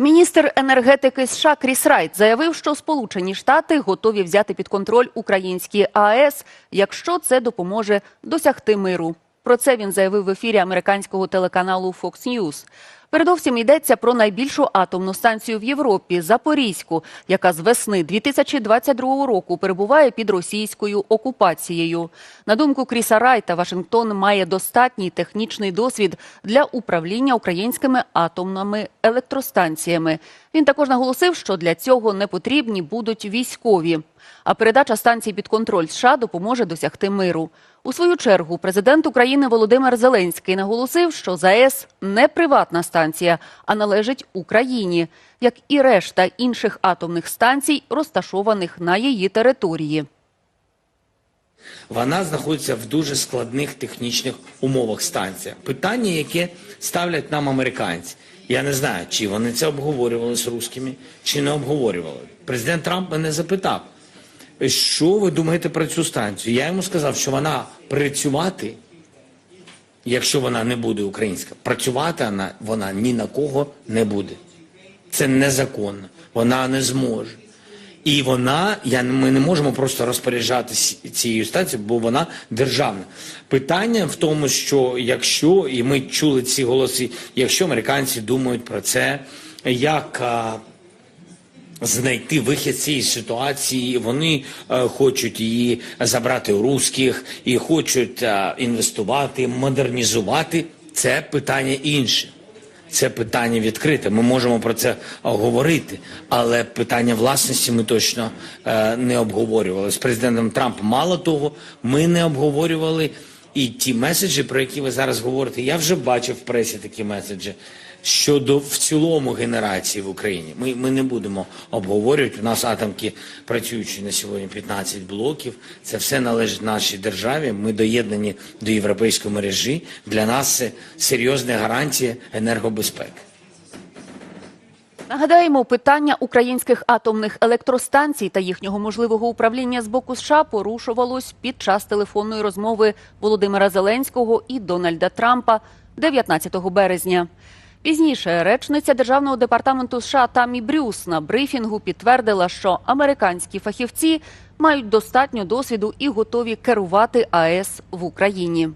Міністр енергетики США Кріс Райт заявив, що Сполучені Штати готові взяти під контроль українські АЕС, якщо це допоможе досягти миру. Про це він заявив в ефірі американського телеканалу Fox News. Передовсім йдеться про найбільшу атомну станцію в Європі Запорізьку, яка з весни 2022 року перебуває під російською окупацією. На думку Кріса Райта, Вашингтон має достатній технічний досвід для управління українськими атомними електростанціями. Він також наголосив, що для цього не потрібні будуть військові. А передача станцій під контроль США допоможе досягти миру. У свою чергу президент України Володимир Зеленський наголосив, що ЗАЕС не приватна станція, а належить Україні, як і решта інших атомних станцій, розташованих на її території. Вона знаходиться в дуже складних технічних умовах станція. Питання, яке ставлять нам американці. Я не знаю, чи вони це обговорювали з русскими, чи не обговорювали. Президент Трамп мене запитав, що ви думаєте про цю станцію? Я йому сказав, що вона працювати, якщо вона не буде українська, працювати вона, вона ні на кого не буде. Це незаконно. Вона не зможе. І вона, я, ми не можемо просто розпоряджатися цією станцією, бо вона державна. Питання в тому, що якщо, і ми чули ці голоси, якщо американці думають про це, як знайти вихід цієї ситуації, вони е, хочуть її забрати у русських і хочуть е, інвестувати, модернізувати, це питання інше. Це питання відкрите. Ми можемо про це говорити, але питання власності ми точно е, не обговорювали з президентом Трампом. Мало того, ми не обговорювали і ті меседжі, про які ви зараз говорите. Я вже бачив в пресі такі меседжі щодо в цілому генерації в Україні. Ми, ми не будемо обговорювати. У нас атомки працюючі на сьогодні 15 блоків. Це все належить нашій державі. Ми доєднані до європейської мережі. Для нас це серйозна гарантія енергобезпеки. Нагадаємо, питання українських атомних електростанцій та їхнього можливого управління з боку США порушувалось під час телефонної розмови Володимира Зеленського і Дональда Трампа 19 березня. Пізніше речниця Державного департаменту США Тамі Брюс на брифінгу підтвердила, що американські фахівці мають достатньо досвіду і готові керувати АЕС в Україні.